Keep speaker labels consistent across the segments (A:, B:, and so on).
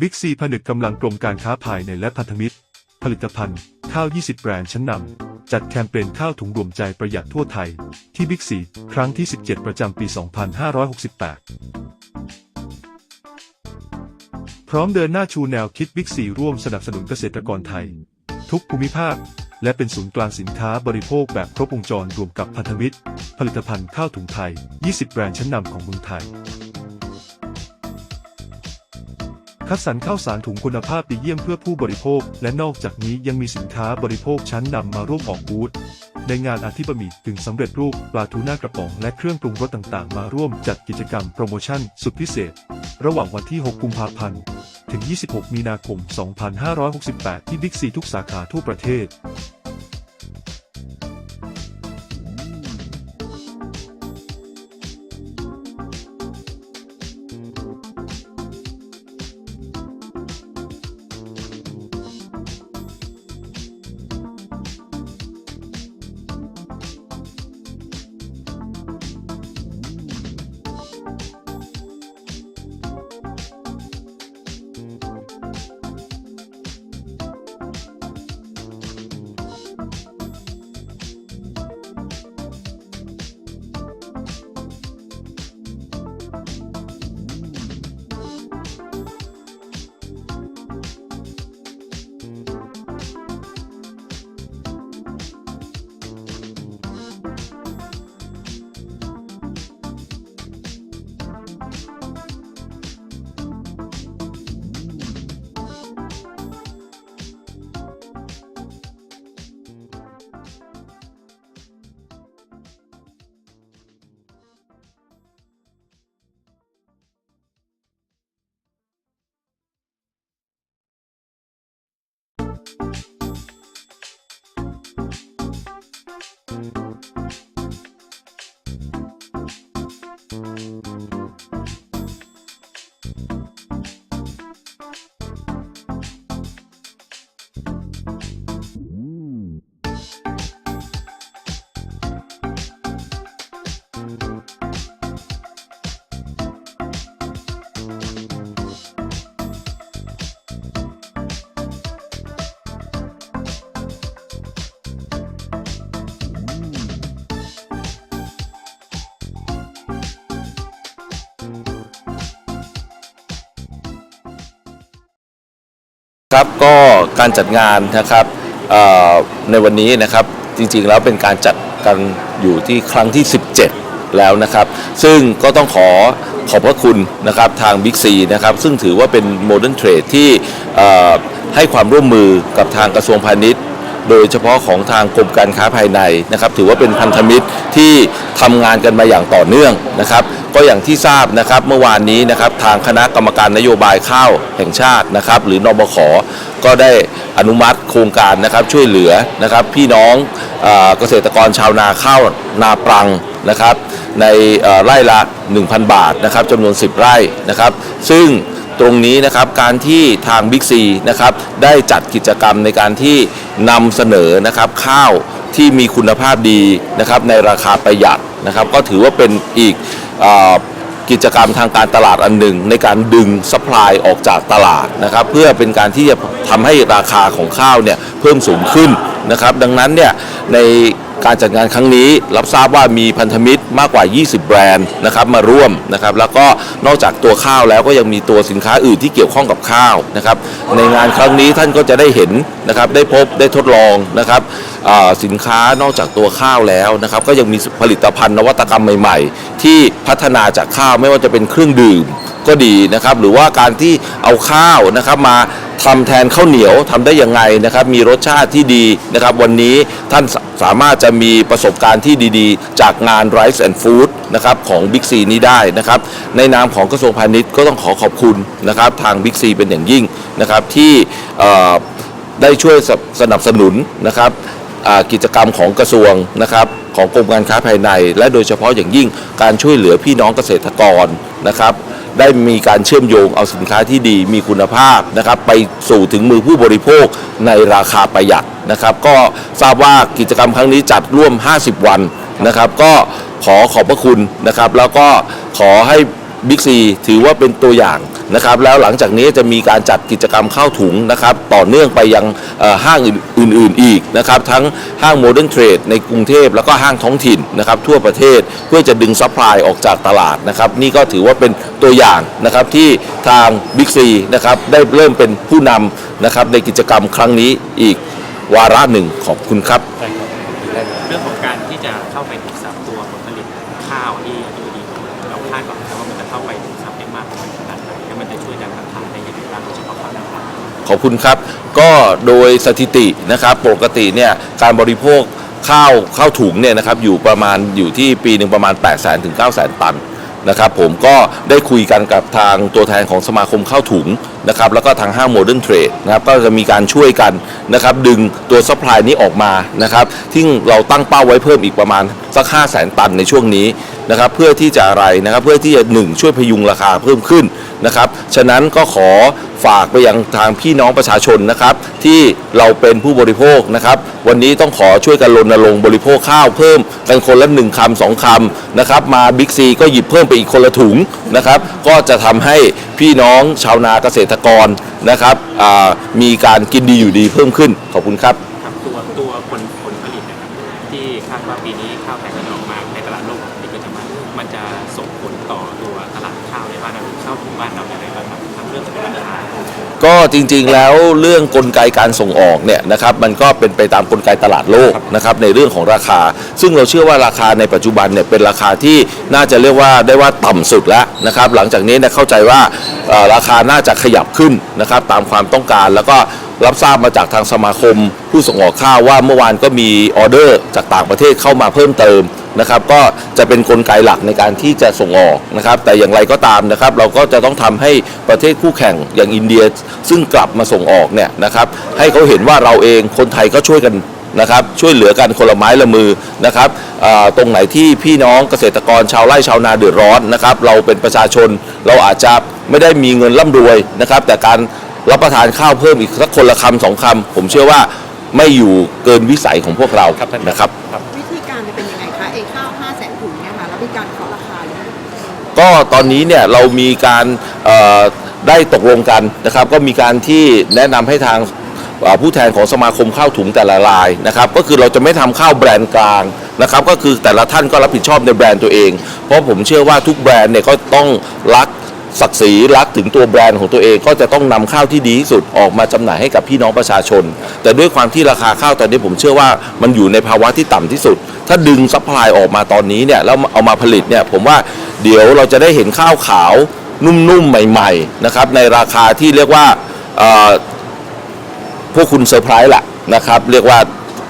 A: บิ๊กซีผนึกกำลังกรมการค้าภายในและพันธมิตร ผลิตภัณฑ์ ข้าว 20 แบรนด์ชั้นนำ จัดแคมเปญข้าวถุงรวมใจประหยัดทั่วไทย ที่บิ๊กซีครั้งที่ 17 ประจำปี 2568 พร้อมเดินหน้าชูแนวคิดบิ๊กซีร่วมสนับสนุนเกษตรกรไทย ทุกภูมิภาค และเป็นศูนย์กลางสินค้าบริโภคแบบครบวงจรรวมกับพันธมิตร ผลิตภัณฑ์ข้าวถุงไทย 20 แบรนด์ชั้นนำของเมืองไทย คัดสรรข้าวสารถุงคุณภาพดีเยี่ยมเพื่อผู้บริโภค และนอกจากนี้ยังมีสินค้าบริโภคชั้นนำมาร่วมออกบูธในงานอาทิบะหมี่ถึงสำเร็จรูปปลาทูน่ากระป๋องและเครื่องปรุงรสต่างๆ มาร่วมจัดกิจกรรมโปรโมชั่นสุดพิเศษ ระหว่างวันที่ 6 กุมภาพันธ์ ถึง 26 มีนาคม 2568 ที่บิ๊กซีทุกสาขาทั่วประเทศ
B: ครับก็การจัดงานนะครับในวันนี้นะครับจริงๆแล้วเป็นการจัดกันอยู่ที่ครั้งที่ 17 แล้วนะครับ ซึ่งก็ต้องขอขอบพระคุณนะครับทางบิ๊กซีนะครับซึ่งถือว่าเป็นโมเดิร์นเทรดที่ให้ความร่วมมือกับทางกระทรวงพาณิชย์ โดยเฉพาะของทางกรมการค้าภายในนะครับ ถือว่าเป็นพันธมิตรที่ทำงานกันมาอย่างต่อเนื่องนะครับ ก็อย่างที่ทราบนะครับเมื่อวานนี้นะครับทางคณะกรรมการนโยบายข้าวแห่งชาตินะครับ หรือนบขก็ได้อนุมัติโครงการนะครับช่วยเหลือนะครับพี่น้องเกษตรกรชาวนาข้าวนาปรังนะครับ ในเอ่อไร่ละ 1,000 บาทนะครับจำนวน 10 ไร่นะครับ ซึ่ง ตรงนี้นะครับการที่ทางบิ๊กซีนะครับได้จัดกิจกรรมในการที่นำเสนอนะครับข้าวที่มีคุณภาพดีนะครับในราคาประหยัดนะครับ ก็ถือว่าเป็นอีกอกิจกรรมทางการตลาดอันหนึ่ง ในการดึงสป라이ออกจากตลาดนะครับ เพื่อเป็นการที่จะทำให้ราคาของข้าวเนี่ยเพิ่มสูงขึ้นนะครับ ดังนั้นเนี่ยใน การจัดงานครั้งนี้รับทราบว่ามีพันธมิตรมากกว่า 20 แบรนด์นะครับมาร่วมนะครับแล้วก็นอกจากตัวข้าวแล้วก็ยังมีตัวสินค้าอื่นที่เกี่ยวข้องกับข้าวนะครับในงานครั้งนี้ท่านก็จะได้เห็นนะครับได้พบได้ทดลองนะครับสินค้านอกจากตัวข้าวแล้วนะครับก็ยังมีผลิตภัณฑ์นวัตกรรมใหม่ๆ ที่พัฒนาจากข้าวไม่ว่าจะเป็นเครื่องดื่มก็ดีนะครับหรือว่าการที่เอาข้าวนะครับมา ทำแทนข้าวเหนียวทำได้ยังไงนะครับ มีรสชาติที่ดีนะครับ วันนี้ท่านสามารถจะมีประสบการณ์ที่ดีๆ จากงาน Rice and Food นะครับของ Big C นี้ได้นะครับ ในนามของกระทรวงพาณิชย์ก็ต้องขอขอบคุณนะครับ ทาง Big C เป็นอย่างยิ่งนะครับที่ได้ช่วยสนับสนุนนะครับกิจกรรมของกระทรวงนะครับของกรมการค้าภายใน และโดยเฉพาะอย่างยิ่งการช่วยเหลือพี่น้องเกษตรกรนะครับ ได้มีการเชื่อมโยงเอาสินค้าที่ดีมีคุณภาพนะครับไปสู่ถึงมือผู้บริโภคในราคาประหยัดนะครับก็ทราบว่ากิจกรรมครั้งนี้จัดร่วม 50 วันนะครับ ก็ขอขอบพระคุณนะครับ แล้วก็ขอให้ บิ๊กซีถือว่าเป็นตัวอย่างนะครับแล้วหลังจากนี้จะมีการจัดกิจกรรมเข้าถุงนะครับต่อเนื่องไปยังห้างอื่นๆอีกนะครับทั้งห้างโมเดิร์นเทรดในกรุงเทพแล้วก็ห้างท้องถิ่นนะครับทั่วประเทศเพื่อจะดึงซัพพลายออกจากตลาดนะครับนี่ก็ถือว่าเป็นตัวอย่างนะครับที่ทางบิ๊กซีนะครับได้เริ่มเป็นผู้นำนะครับในกิจกรรมครั้งนี้อีกวาระหนึ่งขอบคุณครับ
C: เรื่องของการที่จะเข้าไป มากขนาดไหนแล้วมันจะช่วยดันราคาได้ยังไงบ้างโดยเฉพาะข้าวหน้าปลา
B: ขอบคุณครับ ก็โดยสถิตินะครับปกติเนี่ยการบริโภคข้าวข้าวถุงเนี่ยนะครับอยู่ประมาณอยู่ที่ปีหนึ่งประมาณ8 0 0 0 0 0ถึง9 0 0 0 0 ตันนะครับผมก็ได้คุยกันกับทางตัวแทนของสมาคมข้าวถุงนะครับแล้วก็ทางห้างโมเดิร์นเทรดนะครับก็จะมีการช่วยกันนะครับดึงตัวซัพพลายนี้ออกมานะครับที่เราตั้งเป้าไว้เพิ่มอีกประมาณสัก 5 0 0 0 0 0 ตันในช่วงนี้นะครับเพื่อที่จะอะไรนะครับเพื่อที่จะหนึ่งช่วยพยุงราคาเพิ่มขึ้นนะครับฉะนั้นก็ขอฝากไปยังทางพี่น้องประชาชนนะครับที่เราเป็นผู้บริโภคนะครับวันนี้ต้องขอช่วยกันรณรงค์บริโภคข้าวเพิ่มกันคนละหนึ่งคำสองคำนะครับมาบิ๊กซีก็หยิบเพิ่มไปอีกคนละถุงนะครับก็จะทำให้พี่น้องชาวนาเกษตรกรนะครับมีการกินดีอยู่ดีเพิ่มขึ้นขอบคุณครับ
C: ตัวตัวผลผลผลิตนะครับที่คาดว่าปีนี้ข้าวไทยจะออกมาในตลาดโล บ้านเราอย่างไรบ้างครับทั้งเรื่องของราคา
B: ก็จริงๆแล้วเรื่องกลไกการส่งออกเนี่ยนะครับมันก็เป็นไปตามกลไกตลาดโลกนะครับในเรื่องของราคา ซึ่งเราเชื่อว่าราคาในปัจจุบันเนี่ยเป็นราคาที่น่าจะเรียกว่าได้ว่าต่ำสุดแล้วนะครับหลังจากนี้เนี่ยเข้าใจว่าเอ่อราคาน่าจะขยับขึ้นนะครับตามความต้องการแล้วก็ รับทราบมาจากทางสมาคม ผู้ส่งออกข้าวว่าเมื่อวานก็มีออเดอร์จากต่างประเทศเข้ามาเพิ่มเติมนะครับ ก็จะเป็นนกลไกหลักในการที่จะส่งออกนะครับ แต่อย่างไรก็ตามนะครับ เราก็จะต้องทำให้ประเทศคู่แข่งอย่างอินเดีย ซึ่งกลับมาส่งออกเนี่ยนะครับ ให้เขาเห็นว่าเราเองคนไทยก็ช่วยกันนะครับช่วยเหลือกันคนละไม้ละมือนะครับตรงไหนที่พี่น้องเกษตรกรชาวไร่ชาวนาเดือดร้อนนะครับ เราเป็นประชาชนเราอาจจะไม่ได้มีเงินร่ำรวยนะครับ แต่การ รับประทานข้าวเพิ่มอีกสักคนละคำสองคำผมเชื่อว่าไม่อยู่เกินวิสัยของพวกเรา
C: ครับท่าน
B: นะครับ
D: วิธีการจะเป็นยังไงคะเอข้าว5แสนถุงเนี่ยค่ะแล้วมีการเคาะราคาหรือไม่
B: ก็ตอนนี้เนี่ยเรามีการเอ่อได้ตกลงกันนะครับ ก็มีการที่แนะนำให้ทางเอ่อผู้แทนของสมาคมข้าวถุงแต่ละรายนะครับ ก็คือเราจะไม่ทำข้าวแบรนด์กลางนะครับ ก็คือแต่ละท่านก็รับผิดชอบในแบรนด์ตัวเอง เพราะผมเชื่อว่าทุกแบรนด์เนี่ยก็ต้องรัก ศักดิ์ศรีรักถึงตัวแบรนด์ของตัวเองก็จะต้องนำข้าวที่ดีที่สุดออกมาจำหน่ายให้กับพี่น้องประชาชน แต่ด้วยความที่ราคาข้าวตอนนี้ผมเชื่อว่ามันอยู่ในภาวะที่ต่ำที่สุด ถ้าดึงซัพพลายออกมาตอนนี้เนี่ยแล้วเอามาผลิตเนี่ยผมว่าเดี๋ยวเราจะได้เห็นข้าวขาวนุ่มๆใหม่ๆนะครับในราคาที่เรียกว่าพวกคุณเซอร์ไพรส์แหละนะครับเรียกว่า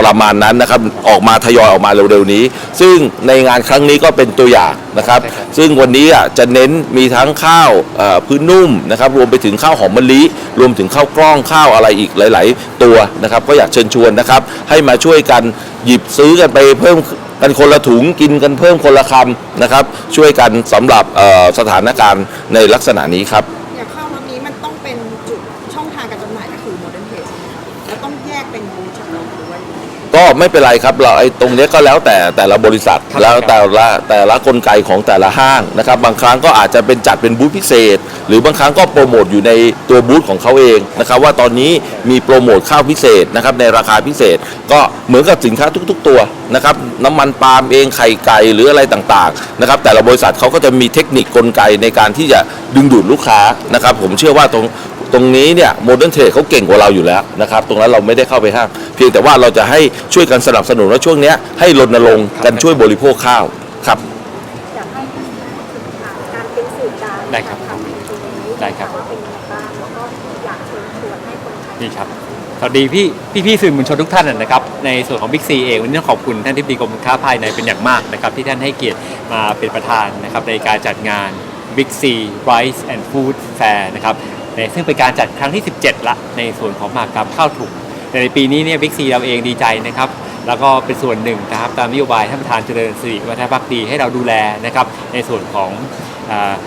B: ประมาณนั้นนะครับออกมาทยอยออกมาเร็วๆนี้ ซึ่งในงานครั้งนี้ก็เป็นตัวอย่างนะครับ
C: ใช่ครับ
B: ซึ่งวันนี้อะจะเน้นมีทั้งข้าวเอ่อพื้นนุ่มนะครับรวมไปถึงข้าวหอมมะลิรวมถึงข้าวกล้องข้าวอะไรอีกหลาย ๆ ตัวนะครับ ก็อยากเชิญชวนนะครับ ให้มาช่วยกันหยิบซื้อกันไปเพิ่มกันคนละถุงกินกันเพิ่มคนละคำนะครับ ช่วยกันสำหรับเอ่อสถานการณ์ในลักษณะนี้ครับ
D: อย่างข้าวน้ำนี้มันต้องเป็นจุดช่องทางการจำหน่ายก็คือโมเดิร์นเทสใช่ไหมคะ แล้วต้องแยกเป็นบูธเฉพาะหรือว่ายังไง
B: ก็ไม่เป็นไรครับเราไอ้ตรงเนี้ยก็แล้วแต่แต่ละบริษัท
C: ครับ
B: แล้วแต่ละแต่ละกลไกของแต่ละห้างนะครับ บางครั้งก็อาจจะเป็นจัดเป็นบูธพิเศษ หรือบางครั้งก็โปรโมทอยู่ในตัวบูธของเขาเองนะครับว่าตอนนี้มีโปรโมทข้าวพิเศษนะครับในราคาพิเศษ ก็เหมือนกับสินค้าทุก ๆ ตัวนะครับน้ำมันปาล์มเองไข่ไก่หรืออะไรต่างๆนะครับแต่ละบริษัทเขาก็จะมีเทคนิคกลไกในการที่จะดึงดูดลูกค้านะครับผมเชื่อว่าตรง ตรงนี้เนี่ยโมเดิร์นเทรดเขาเก่งกว่าเราอยู่แล้วนะครับตรงนั้นเราไม่ได้เข้าไปห้ามเพียงแต่ว่าเราจะให้ช่วยกันสนับสนุนว่าช่วงเนี้ยให้รณรงค์กันช่วยบริโภคข้าวครับ
E: อยากให้ท่านพูดถึงการเป็นสื่อกลาง
C: ได้ครับ
E: ทำในตรงนี้
C: ได้ครับ
E: ว่าเป็นยังไงบ้างแล้วก็อยากเชิญชวนให้คนไทย
C: นี่ครับ สวัสดีพี่พี่พี่สื่อมวลชนทุกท่านนะครับ ในส่วนของบิ๊กซีเองวันนี้ต้องขอบคุณท่านทิบดีกรมการค้าภายในเป็นอย่างมากนะครับ ที่ท่านให้เกียรติมาเป็นประธานนะครับในการจัดงาน Big C Rice and Food Fair นะครับ ในซึ่งเป็นการจัดครั้งที่ 17 ละ ในส่วนของมหากรรมข้าวถุงแต่ในปีนี้เนี่ยบิ๊กซีเราเองดีใจนะครับแล้วก็เป็นส่วนหนึ่งนะครับตามนโยบายท่านประธานเจริญสิริวัฒนพักดีให้เราดูแลนะครับในส่วนของ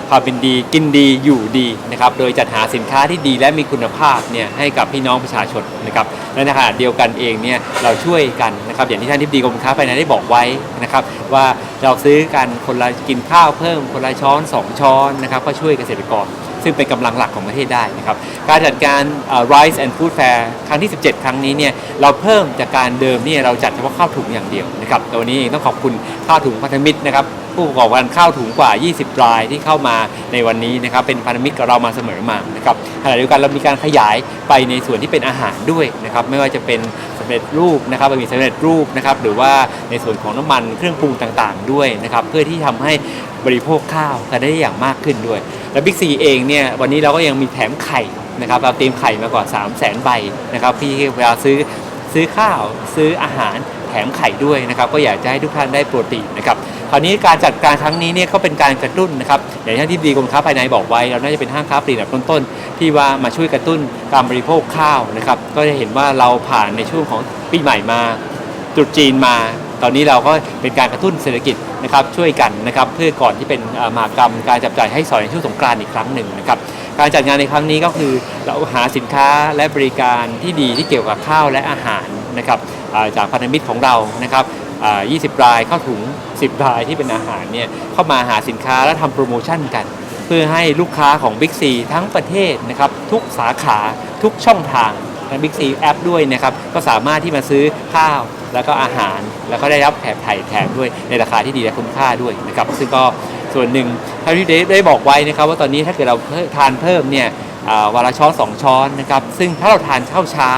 C: ความเป็นดีกินดีอยู่ดีนะครับโดยจัดหาสินค้าที่ดีและมีคุณภาพเนี่ยให้กับพี่น้องประชาชนนะครับและในขณะเดียวกันเองเนี่ยเราช่วยกันนะครับอย่างที่ท่านทิบดีกรมค้าภายในได้บอกไว้นะครับว่าเราซื้อกันคนละกินข้าวเพิ่มคนละช้อน 2 ช้อนนะครับก็ช่วยเกษตรกร ซึ่งเป็นกำลังหลักของประเทศได้นะครับการจัดการ Rice and Food Fair ครั้งที่ 17 ครั้งนี้เนี่ยเราเพิ่มจากการเดิมเนี่ยเราจัดเฉพาะข้าวถุงอย่างเดียวนะครับแต่วันนี้ต้องขอบคุณข้าวถุงพันธมิตรนะครับผู้ประกอบการข้าวถุงกว่า 20 รายที่เข้ามาในวันนี้นะครับเป็นพันธมิตรกับเรามาเสมอมานะครับขณะเดียวกันเรามีการขยายไปในส่วนที่เป็นอาหารด้วยนะครับไม่ว่าจะเป็นสำเร็จรูปนะครับบะหมี่สำเร็จรูปนะครับหรือว่าในส่วนของน้ำมันเครื่องปรุงต่างๆ ด้วยนะครับเพื่อที่ทำให้บริโภคข้าวกันได้อย่างมากขึ้นด้วย และบิ๊กซีเองเนี่ยวันนี้เราก็ยังมีแถมไข่นะครับเราเตรียมไข่มากว่า 3 0 0แสนใบนะครับพี่เวลาซื้อซื้อข้าวซื้ออาหารแถมไข่ด้วยนะครับก็อยากจะให้ทุกท่านได้โปรตีนนะครับคราวนี้การจัดการครั้งนี้เนี่ยก็เป็นการกระตุ้นนะครับอย่างที่ที่ดีกรมค้าภายในบอกไว้เราน่าจะเป็นห้างค้าปลีกอันดับต้นๆที่ว่ามาช่วยกระตุ้นการบริโภคข้าวนะครับก็จะเห็นว่าเราผ่านในช่วงของปีใหม่มาตรุษจีนมา ตอนนี้เราก็เป็นการกระตุ้นเศรษฐกิจนะครับช่วยกันนะครับเพื่อก่อนที่เป็นมหากรรมการจับจ่ายให้สอยในช่วงสงกรานต์อีกครั้งหนึ่งนะครับการจัดงานในครั้งนี้ก็คือเราหาสินค้าและบริการที่ดีที่เกี่ยวกับข้าวและอาหารนะครับจากพันธมิตรของเรานะครับ20 รายเข้าถุง 10 รายที่เป็นอาหารเนี่ยเข้ามาหาสินค้าและทำโปรโมชั่นกัน เพื่อให้ลูกค้าของ Big C ทั้งประเทศนะครับทุกสาขาทุกช่องทาง และ Big C แอปด้วยนะครับก็สามารถที่มาซื้อข้าวแล้วก็อาหาร แล้วก็ได้รับแถมไถ่แถมด้วยในราคาที่ดีและคุ้มค่าด้วยนะครับซึ่งก็ส่วนหนึ่งท่านที่ได้ได้บอกไว้นะครับ ว่าตอนนี้ถ้าเกิดเราเทานเพิ่มเนี่ยอ่าวันละช้อนสองช้อนนะครับซึ่งถ้าเราทานข้าวเช้า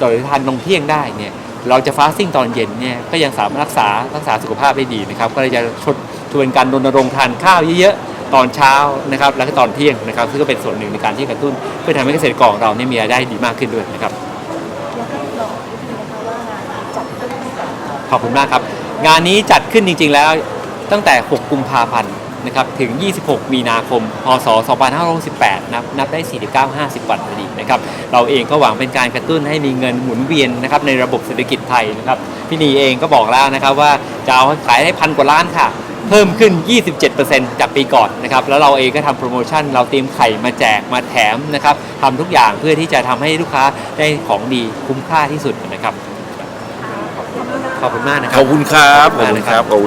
C: ต่อหรือทานนมเที่ยงได้เนี่ยเราจะฟาสติ้งตอนเย็นเนี่ยก็ยังสามารถรักษารักษาสุขภาพได้ดีนะครับ ก็เลยจะชดชวนกันรณรงค์ทานข้าวเยอะๆ ตอนเช้านะครับแล้วก็ตอนเที่ยงนะครับซึ่งก็เป็นส่วนหนึ่งในการที่กระตุ้น เพื่อทำให้เกษตรกรของเราเนี่ยมีรายได้ดีมากขึ้นด้วยนะครับขอบคุณมากครับ งานนี้จัดขึ้นจริง ๆ แล้วตั้งแต่ 6 กุมภาพันธ์นะครับถึง 26 มีนาคม พศ 2568นับนับได้ 49 50 วันพอดีนะครับ เราเองก็หวังเป็นการกระตุ้นให้มีเงินหมุนเวียนนะครับในระบบเศรษฐกิจไทยนะครับ พี่นีเองก็บอกแล้วนะครับว่าจะเอาขายได้พันกว่าล้านค่ะ เพิ่มขึ้น 27%จากปีก่อนนะครับ แล้วเราเองก็ทำโปรโมชั่น เราเตรียมไข่มาแจกมาแถมนะครับทำทุกอย่างเพื่อที่จะทำให้ลูกค้าได้ของดีคุ้มค่าที่สุดนะครับ ขอบคุณมากนะค
B: ข
C: รับ
B: อบคุณครับ ขอบคุณครับขอบคุณ